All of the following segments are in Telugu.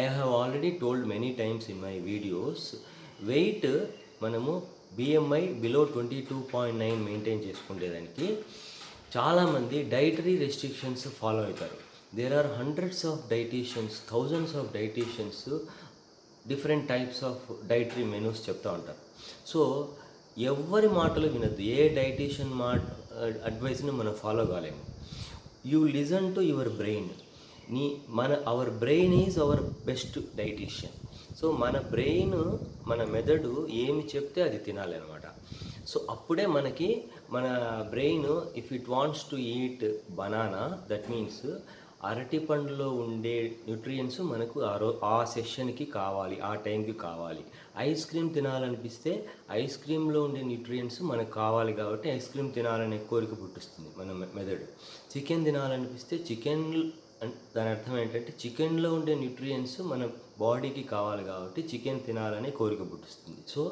I have already told many times in my videos wait మనము BMI below twenty two point nine maintain చేసుకునేదానికి చాలామంది డైటరీ రెస్ట్రిక్షన్స్ ఫాలో అవుతారు there are hundreds of dietitians thousands of dietitians different types of dietary menus చెప్తూ ఉంటారు. సో ఎవరి మాటలు వినద్దు. ఏ డైటీషియన్ మా అడ్వైస్ని మనం ఫాలో కాలేము. You listen to your brain నీ మన our brain is our best dietitian so మన బ్రెయిన్ మన మెదడు ఏమి చెప్తే అది తినాలన్నమాట సో అప్పుడే మనకి మన brain if it wants to eat banana that means అరటి పండులో ఉండే న్యూట్రియంట్స్ మనకు ఆ రో ఆ సెషన్కి కావాలి ఆ టైంకి కావాలి. ఐస్ క్రీమ్ తినాలనిపిస్తే ఐస్ క్రీమ్లో ఉండే న్యూట్రియంట్స్ మనకు కావాలి కాబట్టి ఐస్ క్రీమ్ తినాలనే కోరిక పుట్టిస్తుంది మన మె- మెదడు. చికెన్ తినాలనిపిస్తే చికెన్ దాని అర్థం ఏంటంటే చికెన్లో ఉండే న్యూట్రియంట్స్ మన బాడీకి కావాలి కాబట్టి చికెన్ తినాలనే కోరిక పుట్టిస్తుంది. So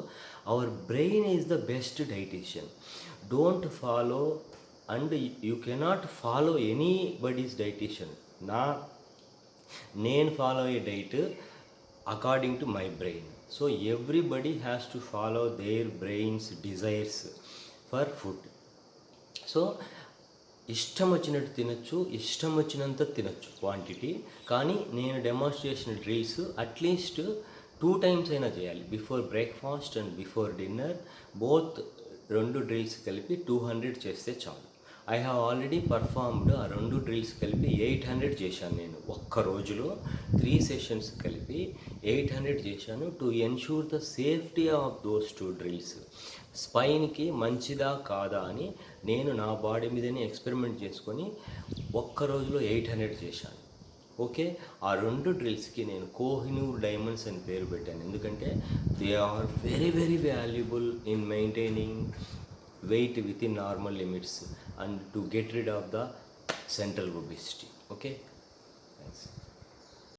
our brain is the best dietitian don't follow and you cannot follow anybody's dietitian నా నేను ఫాలో అయ్యే diet according to my brain so everybody has to follow their brains desires for food so ఇష్టం వచ్చినట్టు తినచ్చు ఇష్టం వచ్చినంత తినచ్చు క్వాంటిటీ కానీ నేను demonstration drills at least two times అయినా చేయాలి. Before breakfast and before dinner both రెండు డ్రిల్స్ కలిపి టూ హండ్రెడ్ చేస్తే చాలు. ఐ హ్యావ్ ఆల్రెడీ పర్ఫార్మ్డ్ ఆ రెండు డ్రిల్స్ కలిపి ఎయిట్ హండ్రెడ్ చేశాను నేను ఒక్క రోజులో. త్రీ సెషన్స్ కలిపి ఎయిట్ హండ్రెడ్ చేశాను to ensure the safety of those two drills స్పైన్కి మంచిదా కాదా అని నేను నా బాడీ మీదనే ఎక్స్పెరిమెంట్ చేసుకొని ఒక్క రోజులో ఎయిట్ హండ్రెడ్ చేశాను. ఓకే ఆ రెండు డ్రిల్స్కి నేను కోహినూర్ డైమండ్స్ అని పేరు పెట్టాను. ఎందుకంటే they are very very valuable in maintaining weight within normal limits and to get rid of the central obesity. Okay? Thanks.